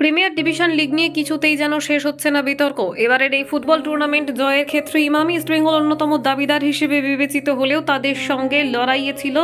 Premier division league নিয়ে কিছুতেই যেন শেষ হচ্ছে না বিতর্ক। এবারের এই ফুটবল টুর্নামেন্ট জয়ের ক্ষেত্রে ইমামি ইস্টবেঙ্গল অন্যতম দাবিদার হিসেবে বিবেচিত হলেও তাদের সঙ্গে লড়াইয়ে ছিল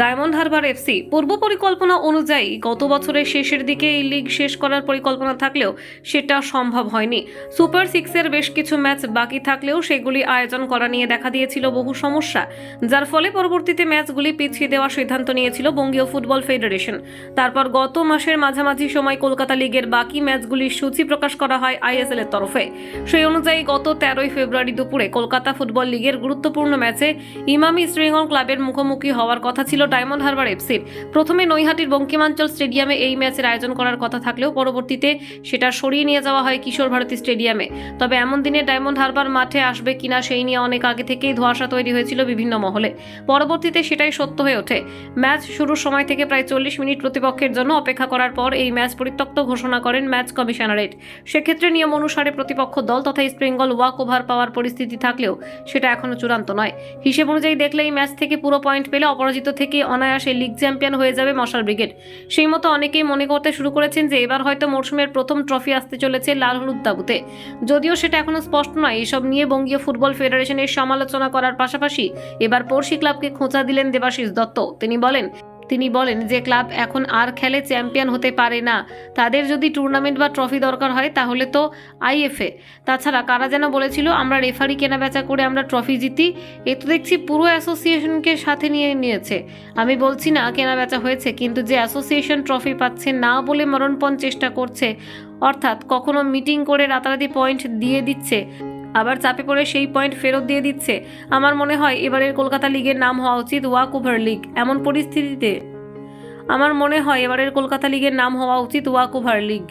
ডায়মন্ড হারবার এফসি পূর্ব পরিকল্পনা অনুযায়ী গত বছরের শেষের দিকে এই লিগ শেষ করার পরিকল্পনা থাকলেও সেটা সম্ভব হয়নি। সুপার সিক্সের বেশ কিছু ম্যাচ বাকি থাকলেও সেগুলি আয়োজন করা নিয়ে দেখা দিয়েছিল বহু সমস্যা, যার ফলে পরবর্তীতে ম্যাচগুলি পিছিয়ে দেওয়ার সিদ্ধান্ত নিয়েছিল বঙ্গীয় ফুটবল ফেডারেশন। তারপর গত মাসের মাঝামাঝি সময় কলকাতা লিগের বাকি ম্যাচগুলির সূচি প্রকাশ করা হয় আইএসএল এর তরফে। সেই অনুযায়ী গত তেরোই ফেব্রুয়ারি দুপুরে কলকাতা ফুটবল লিগের গুরুত্বপূর্ণ ম্যাচে ইমামি শ্রীঙ্গল ক্লাবের মুখোমুখি হওয়ার কথা ছিল ডায়মন্ড হারবার এফসির। প্রথমে নৈহাটির বঙ্কিমাঞ্চল স্টেডিয়ামে এই ম্যাচের আয়োজন করার কথা থাকলেও পরবর্তীতে সেটা সরিয়ে নিয়ে যাওয়া হয় কিশোর ভারতী স্টেডিয়ামে। তবে এমন দিনে ডায়মন্ড হারবার মাঠে আসবে কিনা সেই নিয়ে অনেক আগে থেকেই ধোঁয়াশা তৈরি হয়েছিল বিভিন্ন মহলে। পরবর্তীতে সেটাই সত্য হয়ে ওঠে। ম্যাচ শুরুর সময় থেকে প্রায় চল্লিশ মিনিট প্রতিপক্ষের জন্য অপেক্ষা করার পর এই ম্যাচ পরিত্যক্ত ঘোষণা করেন ম্যাচ কমিশনারেট। সেক্ষেত্রে নিয়ম অনুসারে প্রতিপক্ষ দল তথা ইস্ট বেঙ্গল ওয়াক ওভার পাওয়ার পরিস্থিতি থাকলেও সেটা এখনও চূড়ান্ত নয়। হিসেব অনুযায়ী দেখলে এই ম্যাচ থেকে পুরো পয়েন্ট পেলে অপরাজিত থেকে অনায়াসে লিগ চ্যাম্পিয়ন হয়ে যাবে মশাল ব্রিগেড সেই মতো অনেকেই মনে করতে শুরু করেছেন যে এবার হয়তো মরশুমের প্রথম ট্রফি আসতে চলেছে লাল হলুদ তাবুতে। যদিও সেটা এখনও স্পষ্ট নয়, এসব নিয়ে বঙ্গীয় ফুটবল ফেডারেশনের সমালোচনা করার পাশাপাশি এবার পড়শি ক্লাবকে খোঁচা দিলেন দেবাশিস দত্ত। তিনি বলেন তিনি বলেন যে ক্লাব এখন আর খেলে চ্যাম্পিয়ন হতে পারে না। তাদের যদি টুর্নামেন্ট বা ট্রফি দরকার হয়, তাহলে তো আইএফএ। তাছাড়া কারা যেন বলেছিল, আমরা রেফারি কেনা বেচা করে আমরা ট্রফি জিতি, এ তো দেখছি পুরো অ্যাসোসিয়েশনকে সাথে নিয়ে নিয়েছে। আমি বলছি না কেনা বেচা হয়েছে, কিন্তু যে অ্যাসোসিয়েশন ট্রফি পাচ্ছে না বলে মরণপণ চেষ্টা করছে, অর্থাৎ কখনো মিটিং করে রাতারাতি পয়েন্ট দিয়ে দিচ্ছে আবার চাপে পড়ে সেই পয়েন্ট ফেরত দিয়ে দিচ্ছে। আমার মনে হয় এবারের কলকাতা লিগের নাম হওয়া উচিত ওয়াক ওভার লিগ, এমন পরিস্থিতিতে। আমার মনে হয় এবারের কলকাতা লিগের নাম হওয়া উচিত ওয়াক ওভার লিগ।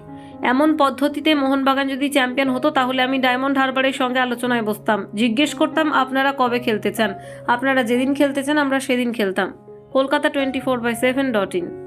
এমন পদ্ধতিতে মোহনবাগান যদি চ্যাম্পিয়ন হতো, তাহলে আমি ডায়মন্ড হারবারের সঙ্গে আলোচনায় বসতাম। জিজ্ঞেস করতাম, আপনারা কবে খেলতে চান? আপনারা যেদিন খেলতে চান, আমরা সেদিন খেলতাম। Kolkata twenty four by seven dot in.